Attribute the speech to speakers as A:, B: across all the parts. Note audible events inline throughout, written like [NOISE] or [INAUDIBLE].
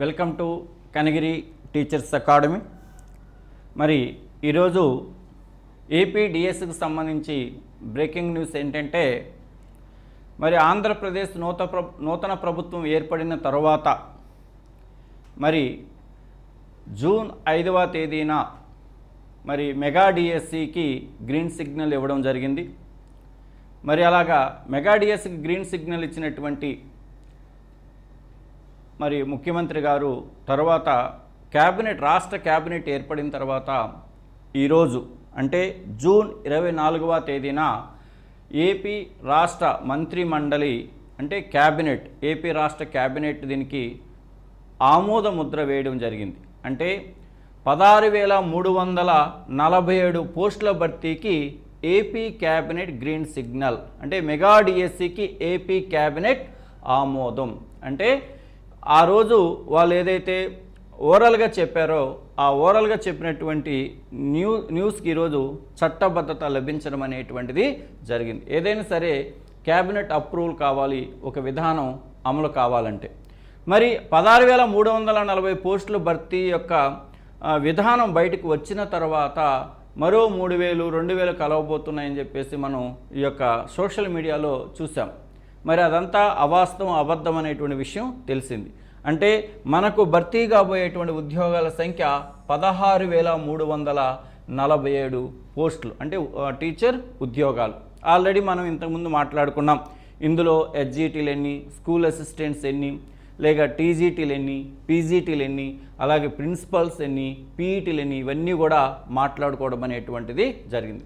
A: Welcome to Kanagiri teachers academy. మరి ఈరోజు ఏపీడిఎస్కి సంబంధించి బ్రేకింగ్ న్యూస్ ఏంటంటే మరి ఆంధ్రప్రదేశ్ నూత నూతన ప్రభుత్వం ఏర్పడిన తర్వాత మరి జూన్ ఐదవ తేదీన మరి మెగా డిఎస్సికి గ్రీన్ సిగ్నల్ ఇవ్వడం జరిగింది. మరి అలాగా మెగా డిఎస్సికి గ్రీన్ సిగ్నల్ ఇచ్చినటువంటి మరి ముఖ్యమంత్రి గారు తర్వాత క్యాబినెట్ రాష్ట్ర క్యాబినెట్ ఏర్పడిన తర్వాత ఈరోజు అంటే జూన్ ఇరవై నాలుగవ తేదీన ఏపీ రాష్ట్ర మంత్రి మండలి అంటే క్యాబినెట్ ఏపీ రాష్ట్ర క్యాబినెట్ దీనికి ఆమోద ముద్ర వేయడం జరిగింది. అంటే పదహారు వేల మూడు వందల నలభై ఏడు పోస్టుల భర్తీకి ఏపీ క్యాబినెట్ గ్రీన్ సిగ్నల్ అంటే మెగా డిఎస్సికి ఏపీ క్యాబినెట్ ఆమోదం. అంటే ఆ రోజు వాళ్ళు ఏదైతే ఓరల్గా చెప్పారో ఆ ఓరల్గా చెప్పినటువంటి న్యూ న్యూస్కి ఈరోజు చట్టబద్ధత లభించడం అనేటువంటిది జరిగింది. ఏదైనా సరే క్యాబినెట్ అప్రూవల్ కావాలి ఒక విధానం అమలు కావాలంటే. మరి పదహారు వేల మూడు వందల నలభై పోస్టుల భర్తీ యొక్క విధానం బయటకు వచ్చిన తర్వాత మరో మూడు వేలు రెండు వేలు కలవబోతున్నాయని చెప్పేసి మనం ఈ యొక్క సోషల్ మీడియాలో చూసాం మరి అదంతా అవాస్తవం అబద్ధం అనేటువంటి విషయం తెలిసింది. అంటే మనకు భర్తీ కాబోయేటువంటి ఉద్యోగాల సంఖ్య పదహారు వేల మూడు వందల నలభై ఏడు పోస్టులు అంటే టీచర్ ఉద్యోగాలు. ఆల్రెడీ మనం ఇంతకుముందు మాట్లాడుకున్నాం. ఇందులో హెచ్జిటీలు ఎన్ని స్కూల్ అసిస్టెంట్స్ ఎన్ని లేక టీజీటీలు ఎన్ని పీజీటీలు ఎన్ని అలాగే ప్రిన్సిపల్స్ ఎన్ని పీఈటీలు ఎన్ని ఇవన్నీ కూడా మాట్లాడుకోవడం అనేటువంటిది జరిగింది.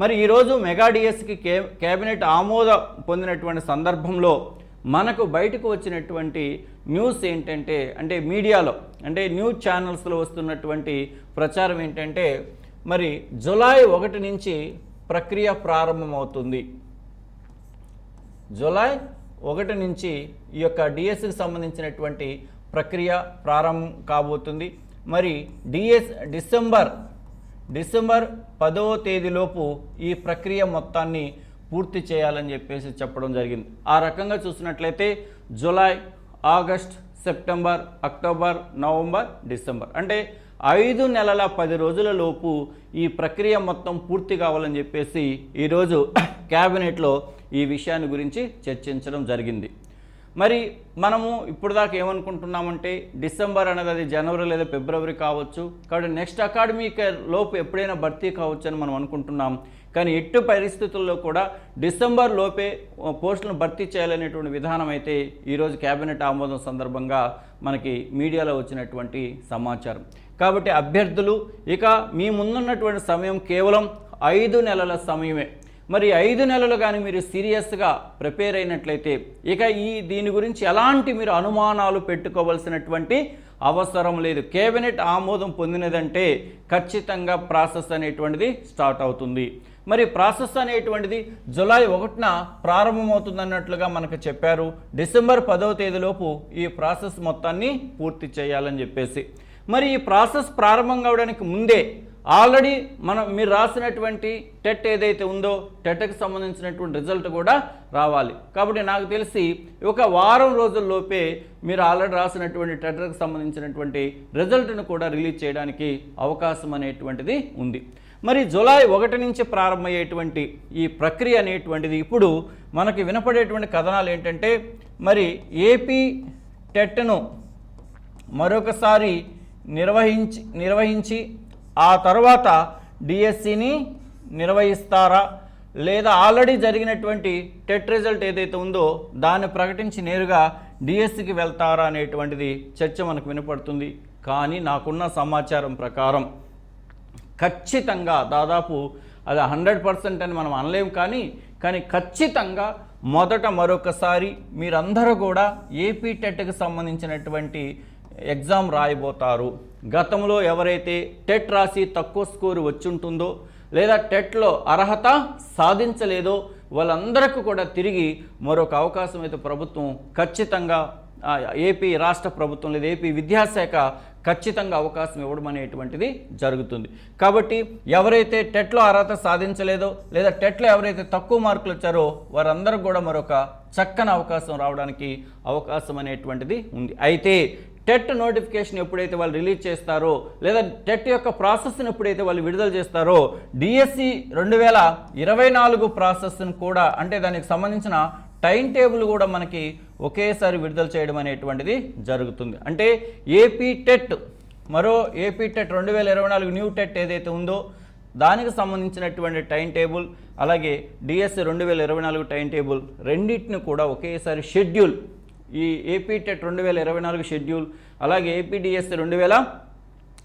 A: మరి ఈరోజు మెగా డిఎస్కి కే కేబినెట్ ఆమోద పొందినటువంటి సందర్భంలో మనకు బయటకు వచ్చినటువంటి న్యూస్ ఏంటంటే అంటే మీడియాలో అంటే న్యూస్ ఛానల్స్లో వస్తున్నటువంటి ప్రచారం ఏంటంటే మరి జులై ఒకటి నుంచి ప్రక్రియ ప్రారంభమవుతుంది. జులై ఒకటి నుంచి ఈ యొక్క డిఎస్సికి సంబంధించినటువంటి ప్రక్రియ ప్రారంభం కాబోతుంది. మరి డిఎస్ డిసెంబర్ డిసెంబర్ పదవ తేదీలోపు ఈ ప్రక్రియ మొత్తాన్ని పూర్తి చేయాలని చెప్పేసి చెప్పడం జరిగింది. ఆ రకంగా చూసినట్లయితే July August September October November December అంటే ఐదు నెలల పది రోజుల లోపు ఈ ప్రక్రియ మొత్తం పూర్తి కావాలని చెప్పేసి ఈరోజు [COUGHS] క్యాబినెట్లో ఈ విషయాన్ని గురించి చర్చించడం జరిగింది. మరి మనము ఇప్పుడు దాకా ఏమనుకుంటున్నామంటే డిసెంబర్ అనేది అది జనవరి లేదా ఫిబ్రవరి కావచ్చు. కాబట్టి నెక్స్ట్ అకాడమిక్ లోపు ఎప్పుడైనా భర్తీ కావచ్చు అని మనం అనుకుంటున్నాం. కానీ ఎట్టి పరిస్థితుల్లో కూడా డిసెంబర్ లోపే పోస్టులను భర్తీ చేయాలనేటువంటి విధానం అయితే ఈరోజు కేబినెట్ ఆమోదం సందర్భంగా మనకి మీడియాలో వచ్చినటువంటి సమాచారం. కాబట్టి అభ్యర్థులు ఇక మీ ముందున్నటువంటి సమయం కేవలం ఐదు నెలల సమయమే. మరి ఐదు నెలలు కానీ మీరు సీరియస్గా ప్రిపేర్ అయినట్లయితే ఇక ఈ దీని గురించి ఎలాంటి మీరు అనుమానాలు పెట్టుకోవాల్సినటువంటి అవసరం లేదు. కేబినెట్ ఆమోదం పొందినదంటే ఖచ్చితంగా ప్రాసెస్ అనేటువంటిది స్టార్ట్ అవుతుంది. మరి ప్రాసెస్ అనేటువంటిది జులై ఒకటిన ప్రారంభమవుతుందన్నట్లుగా మనకు చెప్పారు. డిసెంబర్ పదవ తేదీలోపు ఈ ప్రాసెస్ మొత్తాన్ని పూర్తి చేయాలని చెప్పేసి. మరి ఈ ప్రాసెస్ ప్రారంభం కావడానికి ముందే ఆల్రెడీ మనం మీరు రాసినటువంటి టెట్ ఏదైతే ఉందో టెట్కి సంబంధించినటువంటి రిజల్ట్ కూడా రావాలి. కాబట్టి నాకు తెలిసి ఒక వారం రోజుల్లోపే మీరు ఆల్రెడీ రాసినటువంటి టెట్కి సంబంధించినటువంటి రిజల్ట్ను కూడా రిలీజ్ చేయడానికి అవకాశం అనేటువంటిది ఉంది. మరి జులై ఒకటి నుంచి ప్రారంభమయ్యేటువంటి ఈ ప్రక్రియ అనేటువంటిది ఇప్పుడు మనకి వినపడేటువంటి కథనాలు ఏంటంటే మరి ఏపీ టెట్ను మరొకసారి నిర్వహించి నిర్వహించి ఆ తర్వాత డిఎస్సిని నిర్వహిస్తారా? లేదా ఆల్రెడీ జరిగినటువంటి టెట్ రిజల్ట్ ఏదైతే ఉందో దాన్ని ప్రకటించి నేరుగా డిఎస్సికి వెళ్తారా అనేటువంటిది చర్చ మనకు వినపడుతుంది. కానీ నాకున్న సమాచారం ప్రకారం ఖచ్చితంగా దాదాపు అది హండ్రెడ్ పర్సెంట్ అని మనం అనలేం కానీ కానీ ఖచ్చితంగా మొదట మరొకసారి మీరందరూ కూడా ఏపీ టెట్కి సంబంధించినటువంటి ఎగ్జామ్ రాయబోతారు. గతంలో ఎవరైతే టెట్ రాసి తక్కువ స్కోరు వచ్చుంటుందో లేదా టెట్లో అర్హత సాధించలేదో వాళ్ళందరికీ కూడా తిరిగి మరొక అవకాశం అయితే ప్రభుత్వం ఖచ్చితంగా ఏపీ రాష్ట్ర ప్రభుత్వం లేదా ఏపీ విద్యాశాఖ ఖచ్చితంగా అవకాశం ఇవ్వడం అనేటువంటిది జరుగుతుంది. కాబట్టి ఎవరైతే టెట్లో అర్హత సాధించలేదో లేదా టెట్లో ఎవరైతే తక్కువ మార్కులు వచ్చారో వారందరూ కూడా మరొక చక్కని అవకాశం రావడానికి అవకాశం అనేటువంటిది ఉంది. అయితే టెట్ నోటిఫికేషన్ ఎప్పుడైతే వాళ్ళు రిలీజ్ చేస్తారో లేదా టెట్ యొక్క ప్రాసెస్ని ఎప్పుడైతే వాళ్ళు విడుదల చేస్తారో డిఎస్సి రెండు వేల ఇరవై నాలుగు ప్రాసెస్ను కూడా అంటే దానికి సంబంధించిన టైం టేబుల్ కూడా మనకి ఒకేసారి విడుదల చేయడం అనేటువంటిది జరుగుతుంది. అంటే ఏపీ టెట్ మరో ఏపీ టెట్ రెండు వేల ఇరవై నాలుగు న్యూ టెట్ ఏదైతే ఉందో దానికి సంబంధించినటువంటి టైం టేబుల్ అలాగే డిఎస్సి రెండు వేల ఇరవై నాలుగు టైం టేబుల్ రెండింటిని కూడా ఒకేసారి షెడ్యూల్ ఈ ఏపీ టెట్ రెండు వేల ఇరవై నాలుగు షెడ్యూల్ అలాగే ఏపీడిఎస్ రెండు వేల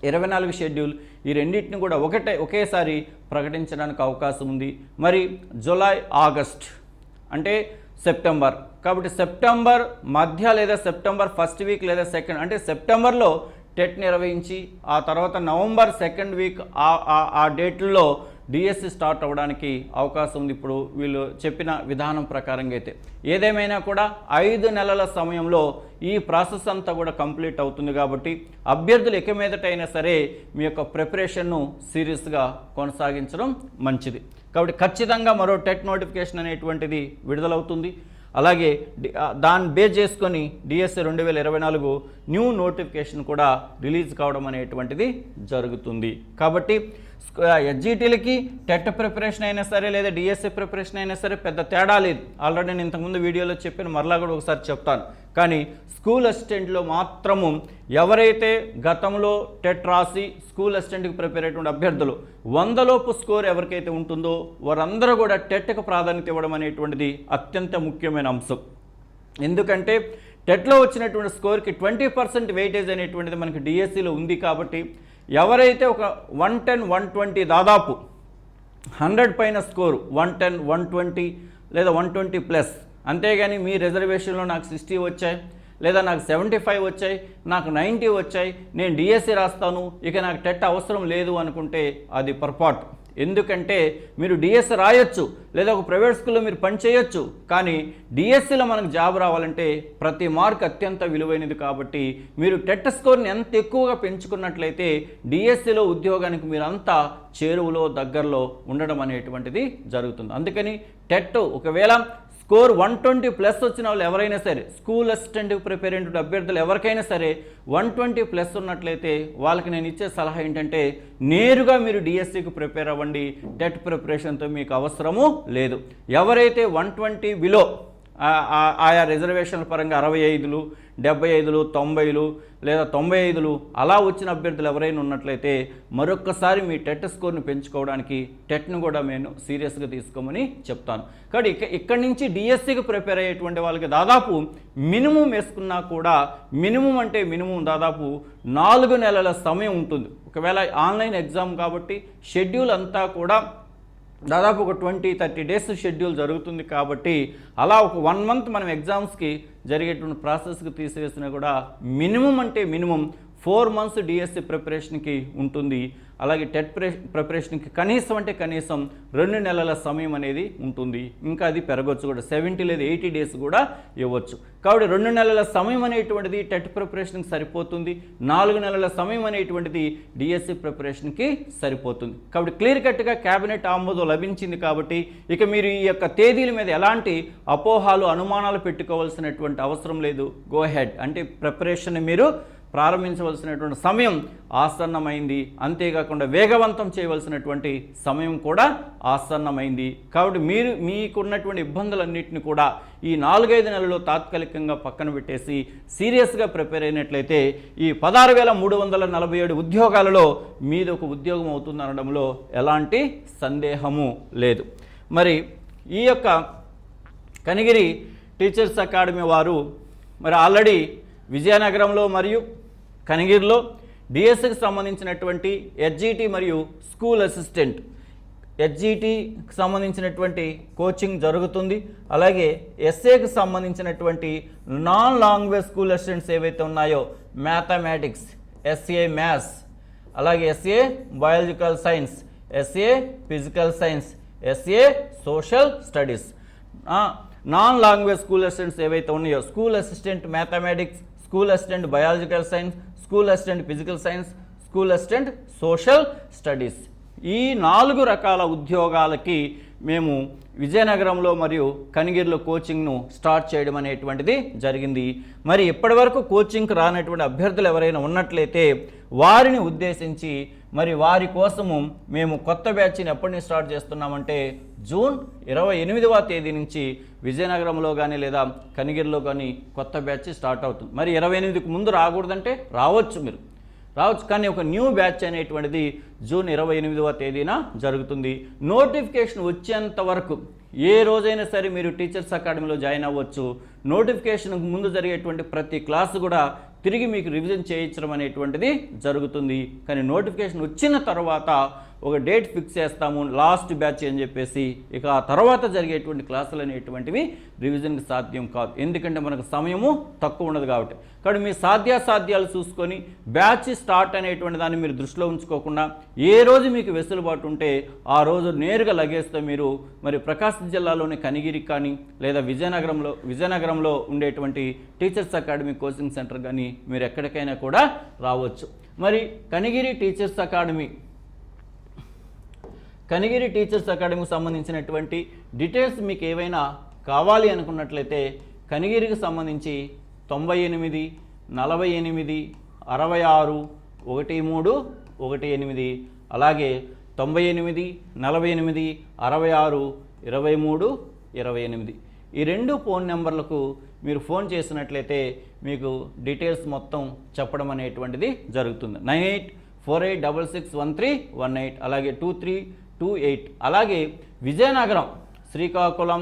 A: ఇరవై నాలుగు షెడ్యూల్ ఈ రెండింటిని కూడా ఒకటే ఒకేసారి ప్రకటించడానికి అవకాశం ఉంది. మరి జులై ఆగస్ట్ అంటే సెప్టెంబర్. కాబట్టి సెప్టెంబర్ మధ్య లేదా సెప్టెంబర్ ఫస్ట్ వీక్ లేదా సెకండ్ అంటే సెప్టెంబర్లో టెట్ నిర్వహించి ఆ తర్వాత నవంబర్ సెకండ్ వీక్ ఆ ఆ- ఆ డేట్లో డిఎస్సి స్టార్ట్ అవ్వడానికి అవకాశం ఉంది. ఇప్పుడు వీళ్ళు చెప్పిన విధానం ప్రకారంగా అయితే. ఏదేమైనా కూడా ఐదు నెలల సమయంలో ఈ ప్రాసెస్ అంతా కూడా కంప్లీట్ అవుతుంది కాబట్టి అభ్యర్థులు ఇక మీదటైనా సరే మీ యొక్క ప్రిపరేషన్ను సీరియస్గా కొనసాగించడం మంచిది. కాబట్టి ఖచ్చితంగా మరో టెట్ నోటిఫికేషన్ అనేటువంటిది విడుదలవుతుంది. అలాగే దాన్ని బేస్ చేసుకొని డిఎస్ఏ రెండు వేల ఇరవై నాలుగు న్యూ నోటిఫికేషన్ కూడా రిలీజ్ కావడం అనేటువంటిది జరుగుతుంది. కాబట్టి ఎస్జిటీలకి టెట్ ప్రిపరేషన్ అయినా సరే లేదా డిఎస్ఏ ప్రిపరేషన్ అయినా సరే పెద్ద తేడా లేదు. ఆల్రెడీ నేను ఇంతకుముందు వీడియోలో చెప్పిన మరలా కూడా ఒకసారి చెప్తాను. కానీ స్కూల్ అసిస్టెంట్లో మాత్రము ఎవరైతే గతంలో టెట్ రాసి స్కూల్ అసిస్టెంట్కి ప్రిపేర్ అయ్యేటువంటి అభ్యర్థులు వందలోపు స్కోర్ ఎవరికైతే ఉంటుందో వారందరూ కూడా టెట్కి ప్రాధాన్యత ఇవ్వడం అనేటువంటిది అత్యంత ముఖ్యమైన అంశం. ఎందుకంటే టెట్లో వచ్చినటువంటి స్కోర్కి ట్వంటీ పర్సెంట్ వెయిటేజ్ అనేటువంటిది మనకి డిఎస్సిలో ఉంది కాబట్టి ఎవరైతే ఒక వన్ టెన్ వన్ ట్వంటీ దాదాపు హండ్రెడ్ పైన score one ten one twenty లేదా వన్ ట్వంటీ ప్లస్ అంతేగాని మీ రిజర్వేషన్లో నాకు సిక్స్టీ వచ్చాయి లేదా నాకు సెవెంటీ ఫైవ్ వచ్చాయి నాకు నైంటీ వచ్చాయి నేను డిఎస్సి రాస్తాను ఇక నాకు టెట్ అవసరం లేదు అనుకుంటే అది పొరపాటు. ఎందుకంటే మీరు డిఎస్సి రాయొచ్చు లేదా ఒక ప్రైవేట్ స్కూల్లో మీరు పని చేయొచ్చు కానీ డిఎస్సిలో మనకు జాబ్ రావాలంటే ప్రతి మార్క్ అత్యంత విలువైనది కాబట్టి మీరు టెట్ స్కోర్ని ఎంత ఎక్కువగా పెంచుకున్నట్లయితే డిఎస్సిలో ఉద్యోగానికి మీరంతా చేరువలో దగ్గరలో ఉండడం అనేటువంటిది జరుగుతుంది. అందుకని టెట్ ఒకవేళ స్కోర్ వన్ ట్వంటీ ప్లస్ వచ్చిన వాళ్ళు ఎవరైనా సరే స్కూల్ అసిస్టెంట్కి ప్రిపేర్ అయినటువంటి అభ్యర్థులు ఎవరికైనా సరే వన్ ట్వంటీ ప్లస్ ఉన్నట్లయితే వాళ్ళకి నేను ఇచ్చే సలహా ఏంటంటే నేరుగా మీరు డిఎస్సికి ప్రిపేర్ అవ్వండి. టెట్ ప్రిపరేషన్తో మీకు అవసరము లేదు. ఎవరైతే వన్ ట్వంటీ బిలో ఆయా రిజర్వేషన్ల పరంగా అరవై ఐదులు డెబ్బై ఐదులు తొంభైలు లేదా తొంభై ఐదులు అలా వచ్చిన అభ్యర్థులు ఎవరైనా ఉన్నట్లయితే మరొక్కసారి మీ టెట్ స్కోర్ని పెంచుకోవడానికి టెట్ను కూడా నేను సీరియస్గా తీసుకోమని చెప్తాను. కాబట్టి ఇక ఇక్కడి నుంచి డిఎస్సికి ప్రిపేర్ అయ్యేటువంటి వాళ్ళకి దాదాపు మినిమం వేసుకున్నా కూడా మినిమం అంటే మినిమం దాదాపు నాలుగు నెలల సమయం ఉంటుంది. ఒకవేళ ఆన్లైన్ ఎగ్జామ్ కాబట్టి షెడ్యూల్ అంతా కూడా దాదాపు ఒక ట్వంటీ థర్టీ డేస్ షెడ్యూల్ జరుగుతుంది కాబట్టి అలా ఒక వన్ మంత్ మనం ఎగ్జామ్స్కి జరిగేటువంటి ప్రాసెస్కి తీసివేసినా కూడా మినిమం అంటే మినిమం ఫోర్ మంత్స్ డిఎస్సి ప్రిపరేషన్కి ఉంటుంది. అలాగే టెట్ ప్రిపరేషన్కి కనీసం అంటే కనీసం రెండు నెలల సమయం అనేది ఉంటుంది. ఇంకా అది పెరగవచ్చు కూడా. సెవెంటీ లేదా ఎయిటీ డేస్ కూడా ఇవ్వచ్చు. కాబట్టి రెండు నెలల సమయం అనేటువంటిది టెట్ ప్రిపరేషన్కి సరిపోతుంది. నాలుగు నెలల సమయం అనేటువంటిది డిఎస్సి ప్రిపరేషన్కి సరిపోతుంది. కాబట్టి క్లియర్ కట్గా క్యాబినెట్ ఆమోదం లభించింది కాబట్టి ఇక మీరు ఈ యొక్క తేదీల మీద ఎలాంటి అపోహాలు అనుమానాలు పెట్టుకోవాల్సినటువంటి అవసరం లేదు. గో హెడ్ అంటే ప్రిపరేషన్ మీరు ప్రారంభించవలసినటువంటి సమయం ఆసన్నమైంది. అంతేకాకుండా వేగవంతం చేయవలసినటువంటి సమయం కూడా ఆసన్నమైంది. కాబట్టి మీరు మీకున్నటువంటి ఇబ్బందులన్నింటినీ కూడా ఈ నాలుగైదు నెలల్లో తాత్కాలికంగా పక్కన పెట్టేసి సీరియస్గా ప్రిపేర్ అయినట్లయితే ఈ పదహారు వేల మూడు వందల నలభై ఏడు ఉద్యోగాలలో మీది ఒక ఉద్యోగం అవుతుందనడంలో ఎలాంటి సందేహము లేదు. మరి ఈ యొక్క కనిగిరి టీచర్స్ అకాడమీ వారు మరి ఆల్రెడీ విజయనగరంలో మరియు కనిగిరిలో డిఎస్సికి సంబంధించినటువంటి హెచ్జిటి మరియు స్కూల్ అసిస్టెంట్ హెచ్జిటికి సంబంధించినటువంటి కోచింగ్ జరుగుతుంది. అలాగే ఎస్ఏకి సంబంధించినటువంటి నాన్ లాంగ్వేజ్ స్కూల్ అసిస్టెంట్స్ ఏవైతే ఉన్నాయో మ్యాథమెటిక్స్ ఎస్ఏ మ్యాథ్స్ అలాగే SA biological science SA physical science SA social studies non language school assistants ఏవైతే ఉన్నాయో school assistant mathematics school assistant biological science school assistant physical science school assistant social studies. ఈ నాలుగు రకాల ఉద్యోగాలకి మేము విజయనగరంలో మరియు కనిగిరిలో కోచింగ్ను స్టార్ట్ చేయడం అనేటువంటిది జరిగింది. మరి ఇప్పటివరకు కోచింగ్కి రానటువంటి అభ్యర్థులు ఎవరైనా ఉన్నట్లయితే వారిని ఉద్దేశించి మరి వారి కోసము మేము కొత్త బ్యాచ్ని ఎప్పటి నుంచి స్టార్ట్ చేస్తున్నామంటే జూన్ ఇరవై ఎనిమిదవ తేదీ నుంచి విజయనగరంలో కానీ లేదా కనిగిరిలో కానీ కొత్త బ్యాచ్ స్టార్ట్ అవుతుంది. మరి ఇరవై ఎనిమిదికి ముందు రాకూడదంటే రావచ్చు మీరు. రావచ్చు. కానీ ఒక న్యూ బ్యాచ్ అనేటువంటిది జూన్ ఇరవై ఎనిమిదవ తేదీన జరుగుతుంది. నోటిఫికేషన్ వచ్చేంత వరకు ఏ రోజైనా సరే మీరు టీచర్స్ అకాడమీలో జాయిన్ అవ్వచ్చు. నోటిఫికేషన్కు ముందు జరిగేటువంటి ప్రతి క్లాసు కూడా తిరిగి మీకు రివిజన్ చేయించడం అనేటువంటిది జరుగుతుంది. కానీ నోటిఫికేషన్ వచ్చిన తర్వాత ఒక డేట్ ఫిక్స్ చేస్తాము లాస్ట్ బ్యాచ్ అని చెప్పేసి ఇక ఆ తర్వాత జరిగేటువంటి క్లాసులు అనేటువంటివి రివిజన్కి సాధ్యం కాదు. ఎందుకంటే మనకు సమయము తక్కువ ఉండదు కాబట్టి. కాబట్టి మీ సాధ్యాసాధ్యాలు చూసుకొని బ్యాచ్ స్టార్ట్ అనేటువంటి దాన్ని మీరు దృష్టిలో ఉంచుకోకుండా ఏ రోజు మీకు వెసులుబాటు ఉంటే ఆ రోజు నేరుగా లగేస్తే మీరు మరి ప్రకాశం జిల్లాలోని కనిగిరి కానీ లేదా విజయనగరంలో విజయనగరంలో ఉండేటువంటి టీచర్స్ అకాడమీ కోచింగ్ సెంటర్ కానీ మీరు ఎక్కడికైనా కూడా రావచ్చు. మరి Kanigiri teachers academy Kanigiri teachers అకాడమీకి సంబంధించినటువంటి డీటెయిల్స్ మీకు ఏవైనా కావాలి అనుకున్నట్లయితే కనిగిరికి సంబంధించి తొంభై ఎనిమిది నలభై ఎనిమిది అరవై ఆరు ఒకటి మూడు ఒకటి ఎనిమిది. అలాగే తొంభై ఎనిమిది నలభై ఎనిమిది అరవై ఆరు ఇరవై మూడు ఇరవై ఎనిమిది. ఈ రెండు ఫోన్ నెంబర్లకు మీరు ఫోన్ చేసినట్లయితే మీకు డీటెయిల్స్ మొత్తం చెప్పడం అనేటువంటిది జరుగుతుంది. Nine eight four eight double six one three one eight. అలాగే టూ త్రీ టూ ఎయిట్. అలాగే విజయనగరం శ్రీకాకుళం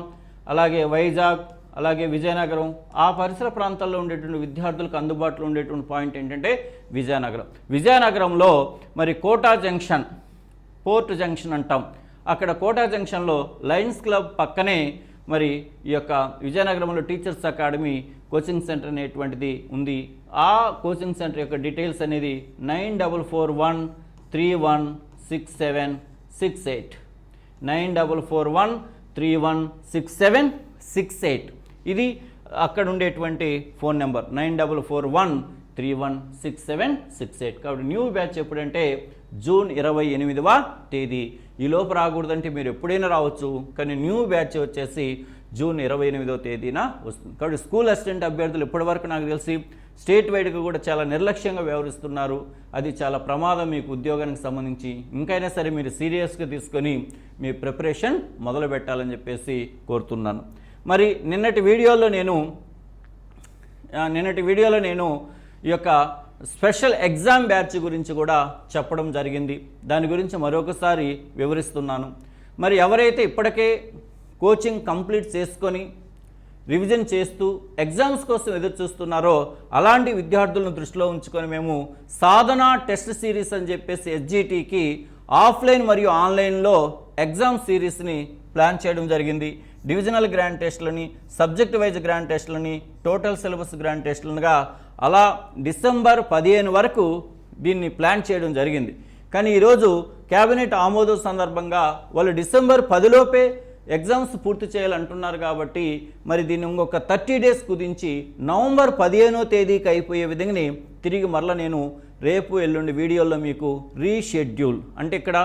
A: అలాగే వైజాగ్ అలాగే విజయనగరం ఆ పరిసర ప్రాంతాల్లో ఉండేటువంటి విద్యార్థులకు అందుబాటులో ఉండేటువంటి పాయింట్ ఏంటంటే విజయనగరం. విజయనగరంలో మరి కోటా జంక్షన్ పోర్ట్ జంక్షన్ అంటాం. అక్కడ కోటా జంక్షన్లో లయన్స్ క్లబ్ పక్కనే మరి ఈ యొక్క విజయనగరంలో టీచర్స్ అకాడమీ కోచింగ్ సెంటర్ అనేటువంటిది ఉంది. ఆ కోచింగ్ సెంటర్ యొక్క డీటెయిల్స్ అనేది nine double four one three one six seven six eight. Nine double four one three one six seven six eight. ఇది అక్కడ ఉండేటువంటి phone number. Nine double four one three one six seven six eight. కాబట్టి new batch ఎప్పుడంటే June ఇరవై ఎనిమిదవ తేదీ. ఈ లోపు రాకూడదంటే మీరు ఎప్పుడైనా రావచ్చు కానీ న్యూ బ్యాచ్ వచ్చేసి జూన్ ఇరవై ఎనిమిదవ తేదీన వస్తుంది. కాబట్టి స్కూల్ అసిస్టెంట్ అభ్యర్థులు ఇప్పటివరకు నాకు తెలిసి స్టేట్ వైడ్గా కూడా చాలా నిర్లక్ష్యంగా వ్యవహరిస్తున్నారు. అది చాలా ప్రమాదం మీకు ఉద్యోగానికి సంబంధించి. ఇంకైనా సరే మీరు సీరియస్గా తీసుకొని మీ ప్రిపరేషన్ మొదలు పెట్టాలని చెప్పేసి కోరుతున్నాను. మరి నిన్నటి వీడియోలో నేను నిన్నటి వీడియోలో నేను ఈ యొక్క స్పెషల్ ఎగ్జామ్ బ్యాచ్ గురించి కూడా చెప్పడం జరిగింది. దాని గురించి మరొకసారి వివరిస్తున్నాను. మరి ఎవరైతే ఇప్పటికే కోచింగ్ కంప్లీట్ చేసుకొని రివిజన్ చేస్తూ ఎగ్జామ్స్ కోసం ఎదురు చూస్తున్నారో అలాంటి విద్యార్థులను దృష్టిలో ఉంచుకొని మేము సాధన టెస్ట్ సిరీస్ అని చెప్పేసి ఎస్జిటికి ఆఫ్లైన్ మరియు ఆన్లైన్లో ఎగ్జామ్ సిరీస్ని ప్లాన్ చేయడం జరిగింది. డివిజనల్ గ్రాండ్ టెస్ట్లని సబ్జెక్ట్ వైజ్ గ్రాండ్ టెస్ట్లని టోటల్ సిలబస్ గ్రాండ్ టెస్ట్లనుగా అలా డిసెంబర్ పదిహేను వరకు దీన్ని ప్లాన్ చేయడం జరిగింది. కానీ ఈరోజు కేబినెట్ ఆమోదం సందర్భంగా వాళ్ళు డిసెంబర్ పదిలోపే ఎగ్జామ్స్ పూర్తి చేయాలంటున్నారు కాబట్టి మరి దీన్ని ఇంకొక థర్టీ డేస్ కుదించి నవంబర్ పదిహేనో తేదీకి అయిపోయే విధంగా తిరిగి మరలా నేను రేపు ఎల్లుండి వీడియోలో మీకు రీషెడ్యూల్ అంటే ఇక్కడ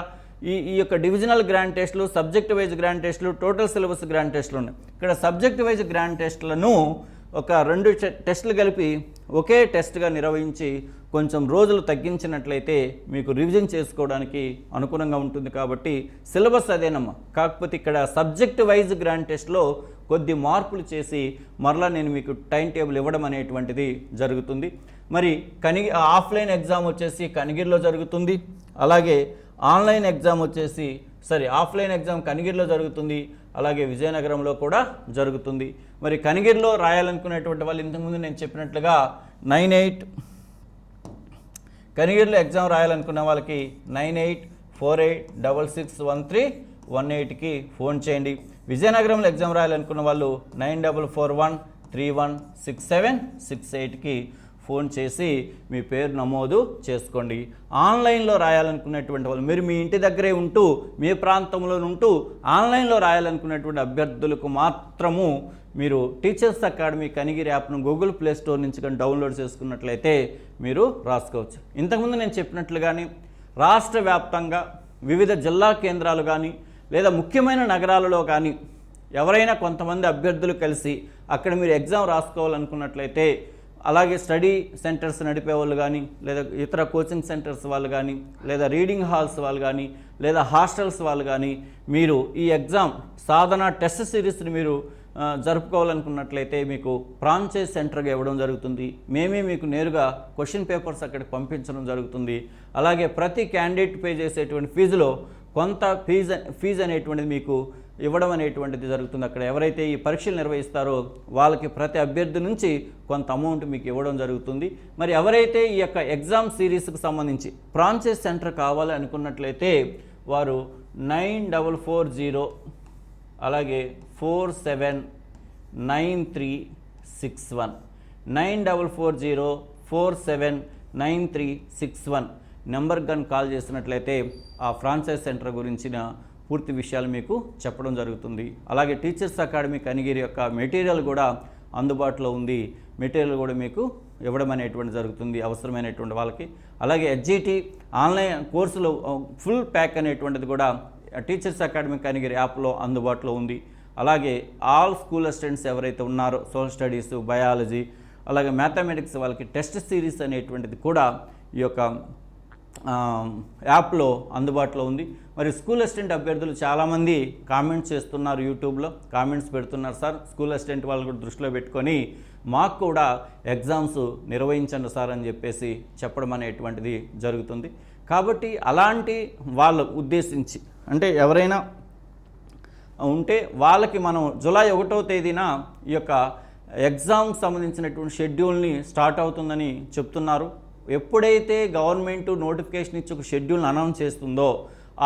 A: ఈ ఈ యొక్క డివిజనల్ గ్రాండ్ టెస్ట్లు సబ్జెక్ట్ వైజ్ గ్రాండ్ టెస్ట్లు టోటల్ సిలబస్ గ్రాండ్ టెస్ట్లు ఉన్నాయి. ఇక్కడ సబ్జెక్ట్ వైజ్ గ్రాండ్ టెస్ట్లను ఒక రెండు టెస్ట్లు టెస్టులు కలిపి ఒకే టెస్ట్గా నిర్వహించి కొంచెం రోజులు తగ్గించినట్లయితే మీకు రివిజన్ చేసుకోవడానికి అనుకూలంగా ఉంటుంది కాబట్టి సిలబస్ అదేనమ్మా. కాకపోతే ఇక్కడ సబ్జెక్ట్ వైజ్ గ్రాండ్ టెస్ట్లో కొద్ది మార్పులు చేసి మరలా నేను మీకు టైం టేబుల్ ఇవ్వడం అనేటువంటిది జరుగుతుంది. మరి కని ఆఫ్లైన్ ఎగ్జామ్ వచ్చేసి కనిగిరిలో జరుగుతుంది. అలాగే ఆన్లైన్ ఎగ్జామ్ వచ్చేసి సరే ఆఫ్లైన్ ఎగ్జామ్ కనిగిరిలో జరుగుతుంది. అలాగే విజయనగరంలో కూడా జరుగుతుంది. మరి కనిగిరిలో రాయాలనుకునేటువంటి వాళ్ళు ఇంతకుముందు నేను చెప్పినట్లుగా నైన్ ఎయిట్ కనిగిరిలో ఎగ్జామ్ రాయాలనుకున్న వాళ్ళకి nine eight four eight double six one three one ఎయిట్కి ఫోన్ చేయండి. విజయనగరంలో ఎగ్జామ్ రాయాలనుకున్న వాళ్ళు nine double four one three one six seven six ఎయిట్కి ఫోన్ చేసి మీ పేరు నమోదు చేసుకోండి. ఆన్లైన్లో రాయాలనుకునేటువంటి వాళ్ళు మీరు మీ ఇంటి దగ్గరే ఉంటూ మీ ప్రాంతంలో ఉంటూ ఆన్లైన్లో రాయాలనుకునేటువంటి అభ్యర్థులకు మాత్రము మీరు టీచర్స్ అకాడమీ కనిగిరి యాప్ను గూగుల్ ప్లే స్టోర్ నుంచి కానీ డౌన్లోడ్ చేసుకున్నట్లయితే మీరు రాసుకోవచ్చు. ఇంతకుముందు నేను చెప్పినట్లుగానే రాష్ట్ర వ్యాప్తంగా వివిధ జిల్లా కేంద్రాలు కానీ లేదా ముఖ్యమైన నగరాలలో కానీ ఎవరైనా కొంతమంది అభ్యర్థులు కలిసి అక్కడ మీరు ఎగ్జామ్ రాసుకోవాలనుకున్నట్లయితే అలాగే స్టడీ సెంటర్స్ నడిపే వాళ్ళు కానీ లేదా ఇతర కోచింగ్ సెంటర్స్ వాళ్ళు కానీ లేదా రీడింగ్ హాల్స్ వాళ్ళు కానీ లేదా హాస్టల్స్ వాళ్ళు కానీ మీరు ఈ ఎగ్జామ్ సాధన టెస్ట్ సిరీస్ని మీరు జరుపుకోవాలనుకున్నట్లయితే మీకు ఫ్రాంచైజ్ సెంటర్గా ఇవ్వడం జరుగుతుంది. మేమే మీకు నేరుగా క్వశ్చన్ పేపర్స్ అక్కడికి పంపించడం జరుగుతుంది. అలాగే ప్రతి క్యాండిడేట్ పే చేసేటువంటి ఫీజులో కొంత ఫీజు ఫీజు అనేటువంటిది మీకు ఇవ్వడం అనేటువంటిది జరుగుతుంది. అక్కడ ఎవరైతే ఈ పరీక్షలు నిర్వహిస్తారో వాళ్ళకి ప్రతి అభ్యర్థి నుంచి కొంత అమౌంట్ మీకు ఇవ్వడం జరుగుతుంది. మరి ఎవరైతే ఈ యొక్క ఎగ్జామ్ సిరీస్కి సంబంధించి ఫ్రాంచైజ్ సెంటర్ కావాలి అనుకున్నట్లయితే వారు నైన్ డబల్ ఫోర్ జీరో అలాగే four seven nine three six one. Nine double four zero four seven nine three six one. నెంబర్కి కానీ కాల్ చేసినట్లయితే ఆ ఫ్రాంచైజ్ సెంటర్ గురించిన పూర్తి విషయాలు మీకు చెప్పడం జరుగుతుంది. అలాగే టీచర్స్ అకాడమీ కనిగిరి యొక్క మెటీరియల్ కూడా అందుబాటులో ఉంది. మెటీరియల్ కూడా మీకు ఇవ్వడం అనేటువంటి జరుగుతుంది అవసరమైనటువంటి వాళ్ళకి. అలాగే హెచ్జిటి ఆన్లైన్ కోర్సులు ఫుల్ ప్యాక్ అనేటువంటిది కూడా టీచర్స్ అకాడమీ కనిగిరి యాప్లో అందుబాటులో ఉంది. అలాగే ఆల్ స్కూల్ అసిస్టెంట్స్ ఎవరైతే ఉన్నారో సోషల్ స్టడీస్ బయాలజీ అలాగే మ్యాథమెటిక్స్ వాళ్ళకి టెస్ట్ సిరీస్ అనేటువంటిది కూడా ఈ యొక్క యాప్లో అందుబాటులో ఉంది. మరి స్కూల్ అసిస్టెంట్ అభ్యర్థులు చాలామంది కామెంట్స్ చేస్తున్నారు యూట్యూబ్లో. కామెంట్స్ పెడుతున్నారు సార్ స్కూల్ అసిస్టెంట్ వాళ్ళు కూడా దృష్టిలో పెట్టుకొని మాకు కూడా ఎగ్జామ్స్ నిర్వహించండి సార్ అని చెప్పేసి చెప్పడం అనేటువంటిది జరుగుతుంది. కాబట్టి అలాంటి వాళ్ళ ఉద్దేశించి అంటే ఎవరైనా ఉంటే వాళ్ళకి మనం జూలై ఒకటో తేదీన ఈ యొక్క ఎగ్జామ్కి సంబంధించినటువంటి షెడ్యూల్ని స్టార్ట్ అవుతుందని చెప్తున్నారు. ఎప్పుడైతే గవర్నమెంట్ నోటిఫికేషన్ ఇచ్చి ఒక షెడ్యూల్ అనౌన్స్ చేస్తుందో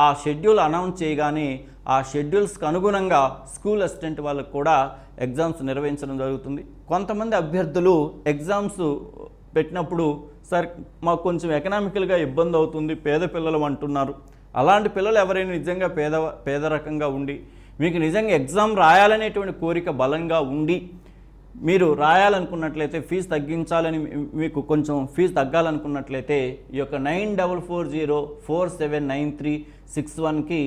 A: ఆ షెడ్యూల్ అనౌన్స్ చేయగానే ఆ షెడ్యూల్స్కి అనుగుణంగా స్కూల్ అసిస్టెంట్ వాళ్ళకు కూడా ఎగ్జామ్స్ నిర్వహించడం జరుగుతుంది. కొంతమంది అభ్యర్థులు ఎగ్జామ్స్ పెట్టినప్పుడు సార్ మాకు కొంచెం ఎకనామికల్గా ఇబ్బంది అవుతుంది పేద పిల్లలు అంటున్నారు. అలాంటి పిల్లలు ఎవరైనా నిజంగా పేద పేదరకంగా ఉండి మీకు నిజంగా ఎగ్జామ్ రాయాలనేటువంటి కోరిక బలంగా ఉండి మీరు రాయాలనుకున్నట్లయితే ఫీజు తగ్గించాలని మీకు కొంచెం ఫీజు తగ్గాలనుకున్నట్లయితే ఈ యొక్క nine double four zero four seven nine three six వన్కి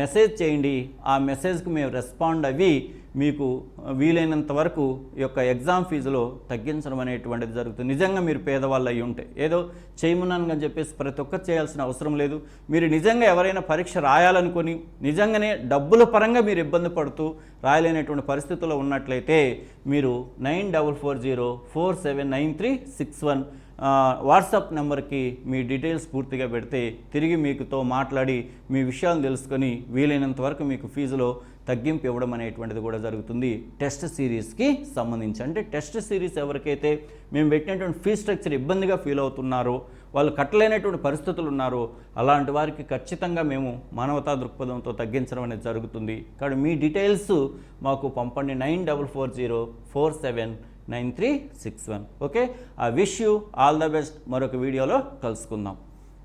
A: మెసేజ్ చేయండి. ఆ మెసేజ్కి మేము రెస్పాండ్ అవి మీకు వీలైనంత వరకు ఈ యొక్క ఎగ్జామ్ ఫీజులో తగ్గించడం అనేటువంటిది జరుగుతుంది. నిజంగా మీరు పేదవాళ్ళు అయి ఉంటే ఏదో చేయమన్నాను అని చెప్పేసి ప్రతి ఒక్కరు చేయాల్సిన అవసరం లేదు. మీరు నిజంగా ఎవరైనా పరీక్ష రాయాలనుకొని నిజంగానే డబ్బుల పరంగా మీరు ఇబ్బంది పడుతూ రాయలేనటువంటి పరిస్థితుల్లో ఉన్నట్లయితే మీరు nine double four zero four seven nine three six one WhatsApp నెంబర్కి మీ డీటెయిల్స్ పూర్తిగా పెడితే తిరిగి మీకుతో మాట్లాడి మీ విషయాలను తెలుసుకొని వీలైనంత వరకు మీకు ఫీజులో తగ్గింపు ఇవ్వడం అనేటువంటిది కూడా జరుగుతుంది. టెస్ట్ సిరీస్కి సంబంధించి. అంటే టెస్ట్ సిరీస్ ఎవరికైతే మేము పెట్టినటువంటి ఫీ స్ట్రక్చర్ ఇబ్బందిగా ఫీల్ అవుతున్నారో వాళ్ళు కట్టలేనటువంటి పరిస్థితులు ఉన్నారో అలాంటి వారికి ఖచ్చితంగా మేము మానవతా దృక్పథంతో తగ్గించడం అనేది జరుగుతుంది. కాబట్టి మీ డీటెయిల్స్ మాకు పంపండి. Nine double four zero four seven nine three six one. Okay? I wish you all the best. మరొక వీడియోలో కలుసుకుందాం.